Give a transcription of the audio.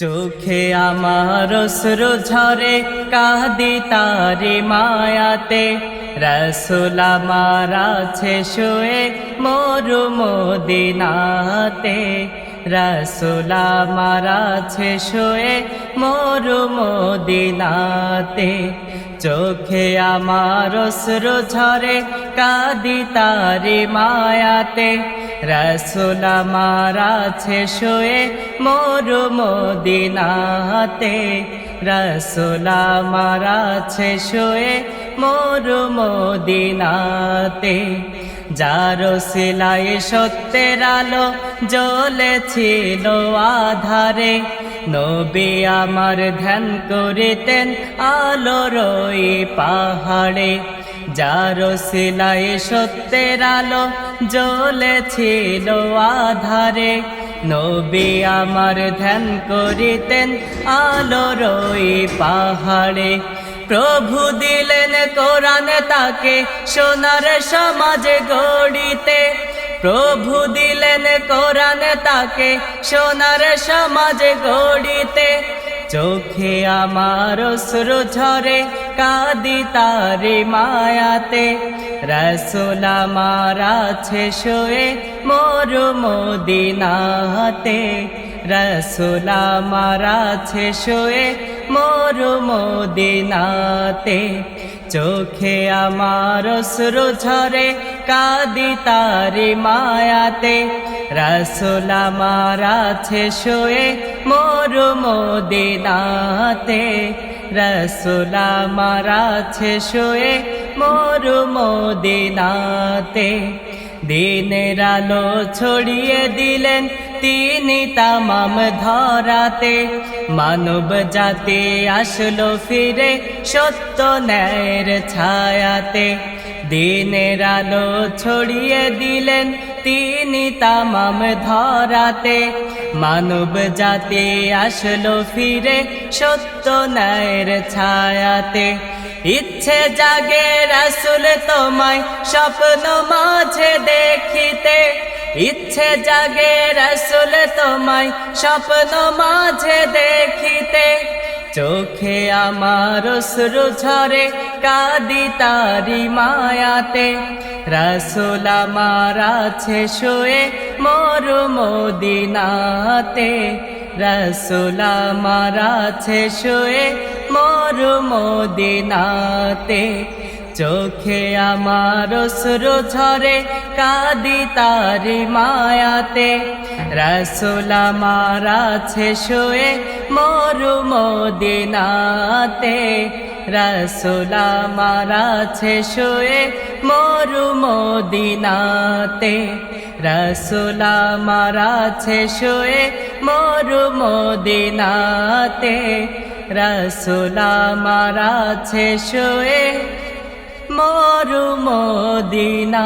চোখে আমার অশ্রু ঝরে, কাঁদি তারে মায়াতে। রসুল আমার আছে শুয়ে, মরু মদিনাতে। রসুল আমার আছে শুয়ে, মরু মদিনাতে। চোখে আমার অশ্রু ঝরে, কাঁদি তারে মায়াতে। রসুল আমার শুয়ে, মরু মদিনাতে। রসুল আমার শুয়ে, মরু মদিনাতে। যার সিলাই সত্যের আলো জ্বলেছিল আধারে, নবী আমার ধ্যান করিতেন আলোর ওই পাহাড়ে। যার সিলাই সত্যের আলো জ্বলেছিল আধারে, নবী আমার ধ্যান করিতেন আলোর পাহাড়ে। প্রভু দিলেন কোরআন তাকে, সোনার সমাজে গড়িতে। প্রভু দিলেন কোরআন তাকে, সোনার সমাজে গড়িতে। চোখে আমার অশ্রু ঝরে, কাদি তারে মায়াতে। রসুল আমার আছে শোয়ে, মোর মদিনাতে। রসুল আমার আছে শোয়ে, মোর মদিনাতে। চোখে আমার অশ্রু ঝরে, কাদি তারে মায়াতে। রসুল আমার আছে শোয়ে, মোর মদিনাতে। রসুল আমার আছে শোয়ে, মোর মদিনাতে। দিনের আলো ছড়িয়ে দিলেন তিনি তামাম ধরাতে। মানব জাতি আসলো ফিরে সত্য ন্যায়ের ছায়াতে। দিনের আলো ছড়িয়ে দিলেন তিনি তামাম ধরাতে মানব জাতি আসলো ফিরে সত্য ন্যায়ের ছায়াতে। ইচ্ছে জাগে রাসুল তোমায় স্বপ্ন মাঝে দেখিতে। ইচ্ছে জাগে রসুল তোমায় স্বপ্ন মাঝে দেখিতে। চোখে আমার অশ্রু ঝরে, কাদি তারি মায়াতে। রসুল আমার আছে শোয়ে, মরু মদিনাতে। রসুল আমার আছে শোয়ে, মরু মদিনাতে। চোখে আমার অশ্রু ঝরে, কাদি তারি মায়াতে। রসুল আমার আছে শোয়ে, মরু মদিনাতে। রসুল আমার আছে শোয়ে, মরু মদিনাতে। রসুল আমার আছে শোয়ে, মরু মদিনাতে। রসুল আমার আছে শোয়ে, মরু মদিনাতে।